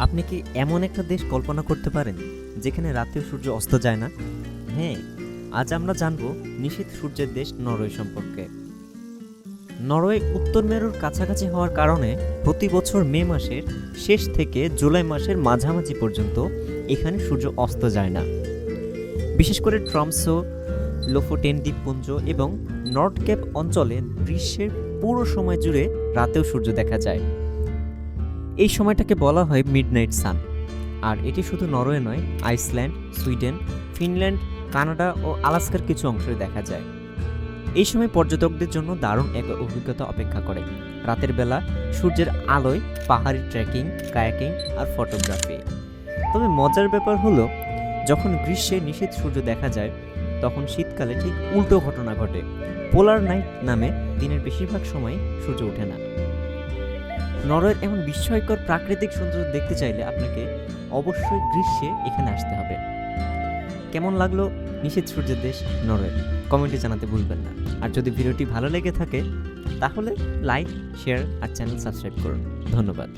আপনি কি এমন একটা দেশ কল্পনা করতে পারেন যেখানে রাতেও সূর্য অস্ত যায় না? হ্যাঁ আজ আমরা জানব নিশীথ সূর্যের দেশ নরওয়ে সম্পর্কে। নরওয়ে উত্তর মেরুর কাছাকাছি হওয়ার কারণে প্রতি বছর মে মাসের শেষ থেকে জুলাই মাসের মাঝামাঝি পর্যন্ত এখানে সূর্য অস্ত যায় না। বিশেষ করে ট্রমসো লোফোটেন দ্বীপপুঞ্জ এবং নর্থ ক্যাপ অঞ্চলে গ্রীষ্মের পুরো সময় জুড়ে রাতেও সূর্য দেখা যায়। এই সময়টাকে বলা হয় মিডনাইট সান। আর এটি শুধু নরওয়ে নয়, আইসল্যান্ড, সুইডেন, ফিনল্যান্ড, কানাডা ও আলাস্কার কিছু অংশে দেখা যায়। এই সময় পর্যটকদের জন্য দারুণ এক অভিজ্ঞতা অপেক্ষা করে। রাতের বেলা সূর্যের আলোয় পাহাড়ি ট্রেকিং, কায়াকিং আর ফটোগ্রাফি। তবে মজার ব্যাপার হলো, যখন গ্রীষ্মে নিষেধ সূর্য দেখা যায়, তখন শীতকালে ঠিক উল্টো ঘটনা ঘটে। পোলার নাইট নামে দিনের বেশিরভাগ সময় সূর্য ওঠে না। নরওয়ের এমন বিস্ময়কর প্রাকৃতিক সৌন্দর্য দেখতে চাইলে আপনাকে অবশ্যই গ্রীষ্মে এখানে আসতে হবে। কেমন লাগল নিষেধ সূর্যের দেশ নরওয়ে কমেন্টে জানাতে ভুলবেন না। আর যদি ভিডিওটি ভালো লেগে থাকে, তাহলে লাইক, শেয়ার আর চ্যানেল সাবস্ক্রাইব করুন। ধন্যবাদ।